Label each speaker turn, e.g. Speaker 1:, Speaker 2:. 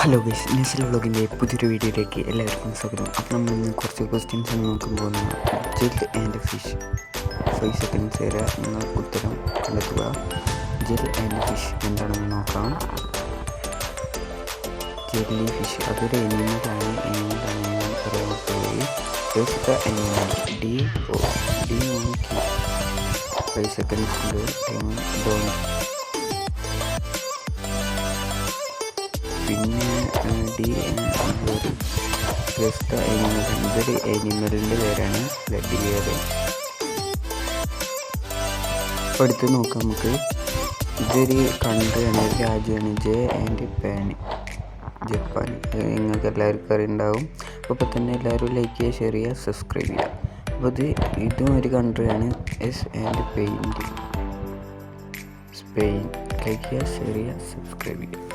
Speaker 1: Hello guys നെസിൽ വ്ളോഗിന്റെ പുതിയൊരു വീഡിയോയിലേക്ക് എല്ലാവർക്കും സ്വാഗതം. അപ്പോൾ നമ്മൾ ഇന്ന് കുറച്ച് ക്വസ്റ്റ്യൻസ് നോക്കാൻ പോകുന്നത്. ആൻഡ് ഫിഷ് ഫൈവ് സെക്കൻഡ്സ് വരെ നിങ്ങൾ ഉത്തരം കണ്ടെത്തുക. ജെൽ ആൻഡ് ഫിഷ് എന്താണെന്ന് നോക്കാം. ജെല്ലി ഫിഷ് അതൊരു എനിമലാണ് എനിമലാണ് ഞാൻ പറയാൻ എനിമൽ ഡി ഡി ഫൈവ് സെക്കൻഡ്സിന്റെ ടൈം പിന്നെ ഡി ഒരു വ്യത്യസ്ത എനിമൽ ഇതൊരു എനിമലിന്റെ പേരാണ് ബ്ലഡ് ഗിയർ അപ്പോൾ അടുത്ത് നോക്കാം നമുക്ക്. ഇതൊരു കൺട്രിയാണ് ഒരു രാജ്യമാണ്. ജെ ആൻഡ് പാൻ ജപ്പാൻ നിങ്ങൾക്ക് എല്ലാവർക്കും അറിയുണ്ടാവും. അപ്പോൾ തന്നെ എല്ലാവരും ലൈക്ക് ചെയ്യുക ഷെയർ ചെയ്യുക സബ്സ്ക്രൈബ് ചെയ്യുക. അപ്പോൾ ഇത് ഇതും ഒരു കൺട്രിയാണ് S and paint Spain like ചെയ്യുക ഷെയർ ചെയ്യുക സബ്സ്ക്രൈബ് ചെയ്യുക.